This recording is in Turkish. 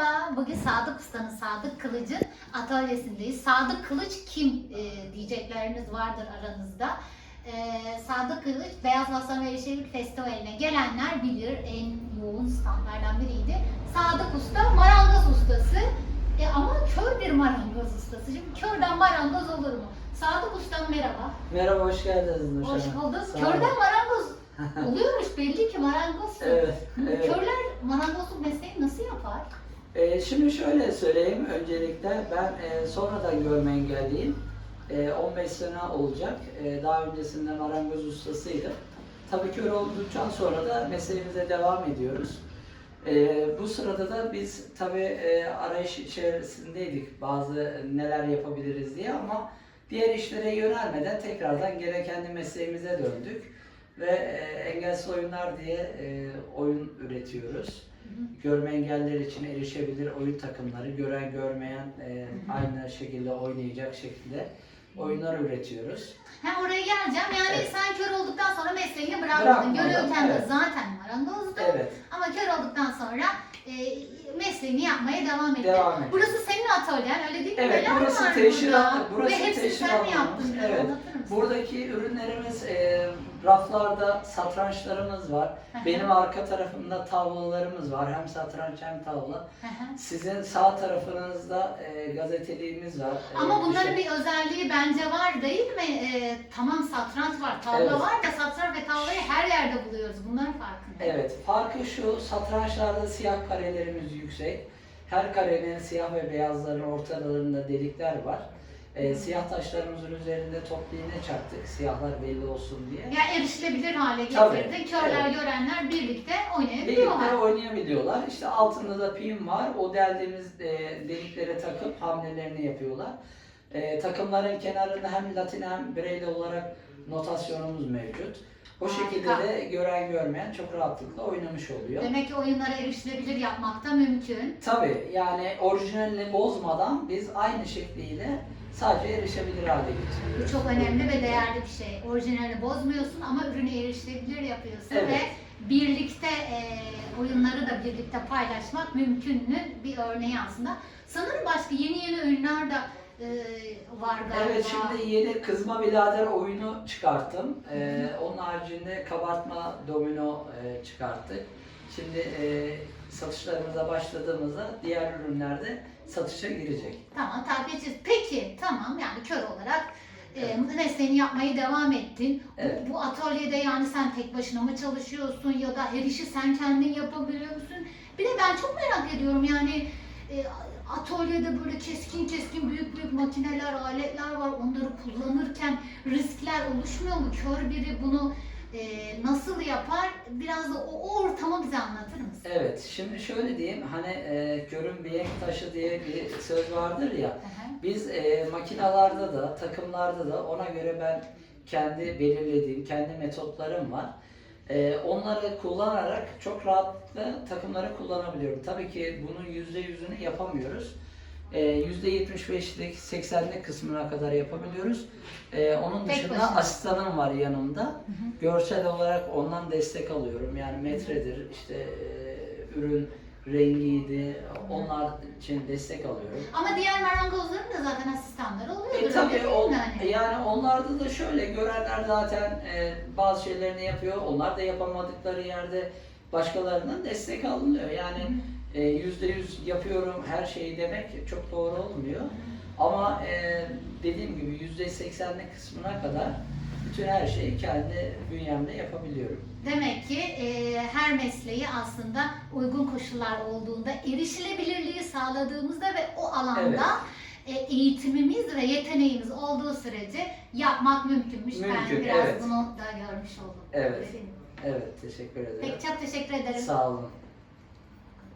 Merhaba, bugün Sadık Usta'nın, Sadık Kılıç'ın atölyesindeyiz. Sadık Kılıç kim e, diyecekleriniz vardır aranızda. E, Sadık Kılıç, Beyaz Masa ve Yeşillik Festivali'ne gelenler bilir. En yoğun standlardan biriydi. Sadık Usta, marangoz ustası. E, ama kör bir marangoz ustası. Şimdi körden marangoz olur mu? Sadık Ustam merhaba. Merhaba, hoş geldiniz Hoş bulduk. Körden marangoz oluyormuş belli ki marangozsun. Evet, evet. Körler marangozluk mesleği nasıl yapar? Ee, şimdi şöyle söyleyeyim, öncelikle ben e, sonradan görme engelliyim. E, 15 sene olacak. E, daha öncesinde marangoz ustasıydım. Tabii kör olduktan sonra da mesleğimize devam ediyoruz. E, bu sırada da biz tabii e, arayış içerisindeydik bazı neler yapabiliriz diye ama diğer işlere yönelmeden tekrardan gene kendi mesleğimize döndük. Ve e, engelsiz oyunlar diye e, oyun üretiyoruz. Görme engelliler için erişebilir oyun takımları, gören görmeyen e, aynı şekilde oynayacak şekilde oyunlar üretiyoruz. Ha oraya geleceğim. Yani Evet. sen kör olduktan sonra mesleğini bırakmadın. Görüyorken de evet. zaten marangozdun. Evet, Ama kör olduktan sonra e, mesleğini yapmaya devam ettin. Devam ettim. Burası senin atölyen öyle değil mi? Evet, Neler burası burada? burası Ve hepsini sen mi yaptın? Evet. buradaki ürünlerimiz e, raflarda satrançlarımız var. Hı. Benim arka tarafımda tavlalarımız var. Hem satranç hem tavla. Hı. Sizin sağ tarafınızda e, gazeteliğimiz var. E, Ama bunların şey- bir özelliği bence var değil mi? E, tamam satranç var, tavla Evet. var da satranç ve tavlayı her yerde buluyoruz. Bunların farkı ne? Evet, farkı şu, satrançlarda siyah karelerimiz yüksek. Her karenin siyah ve beyazların ortalarında delikler var. Ee, siyah taşlarımızın üzerinde toplu iğne çaktık, siyahlar belli olsun diye. Yani erişilebilir hale Tabii, getirdin. Körler, evet. görenler birlikte oynayabiliyorlar. Birlikte oynayabiliyorlar. İşte altında da pin var. O deldiğimiz e, deliklere takıp hamlelerini yapıyorlar. E, takımların kenarında hem latin hem bireyli olarak notasyonumuz mevcut. O şekilde de gören görmeyen çok rahatlıkla oynamış oluyor. Demek ki oyunlara erişilebilir yapmak da mümkün. Tabii yani orijinalini bozmadan biz aynı şekliyle sadece erişebilir hale Bu getiriyoruz. çok önemli ve değerli bir şey. Orijinali bozmuyorsun ama ürünü erişilebilir yapıyorsun Evet. ve birlikte e, oyunları da birlikte paylaşmak mümkünün bir örneği aslında. Sanırım başka yeni yeni oyunlar da e, var galiba. Evet şimdi yeni Kızma Bilader oyunu çıkarttım. Ee, onun haricinde kabartma domino e, çıkarttık. Şimdi e, satışlarımıza başladığımızda diğer ürünlerde satışa girecek. Tamam takip edeceğiz. Peki tamam yani kör olarak e, Evet. mesleğini yapmaya devam ettin. Bu- Evet. Bu, atölyede yani sen tek başına mı çalışıyorsun ya da her işi sen kendin yapabiliyor musun? Bir de ben çok merak ediyorum yani e, atölyede böyle keskin keskin büyük büyük makineler, aletler var. Onları kullanırken riskler oluşmuyor mu? Kör biri bunu e, nasıl yapar? Biraz da o, o ortamı bize anlatır mısın? Evet şimdi şöyle diyeyim hani e, görün biyenk taşı diye bir söz vardır ya. Biz e, makinalarda da, takımlarda da ona göre ben kendi belirlediğim, kendi metotlarım var. E, onları kullanarak çok rahatlıkla takımları kullanabiliyorum. Tabii ki bunun yüzde yüzünü yapamıyoruz. E, Yüzde 75'lik, 80'lik kısmına kadar yapabiliyoruz. E, onun Tek dışında başına. asistanım var yanımda. Hı hı. Görsel olarak ondan destek alıyorum. Yani metredir, işte e, ürün rengiydi, onlar için destek alıyorum. Ama diğer marangozların da zaten asistanları oluyor. E tabii o, yani onlarda da şöyle görenler zaten e, bazı şeylerini yapıyor. Onlar da yapamadıkları yerde başkalarından destek alınıyor. Yani e, yüzde yüz yapıyorum her şeyi demek çok doğru olmuyor. Ama e, dediğim gibi yüzde seksenlik kısmına kadar bütün her şeyi kendi bünyemde yapabiliyorum. Demek ki e, her mesleği aslında uygun koşullar olduğunda, erişilebilirliği sağladığımızda ve o alanda e, eğitimimiz ve yeteneğimiz olduğu sürece yapmak mümkünmüş. ben Mümkün, biraz evet. bunu da görmüş oldum. Evet. Evet, teşekkür ederim. Peki çok teşekkür ederim. Sağ olun.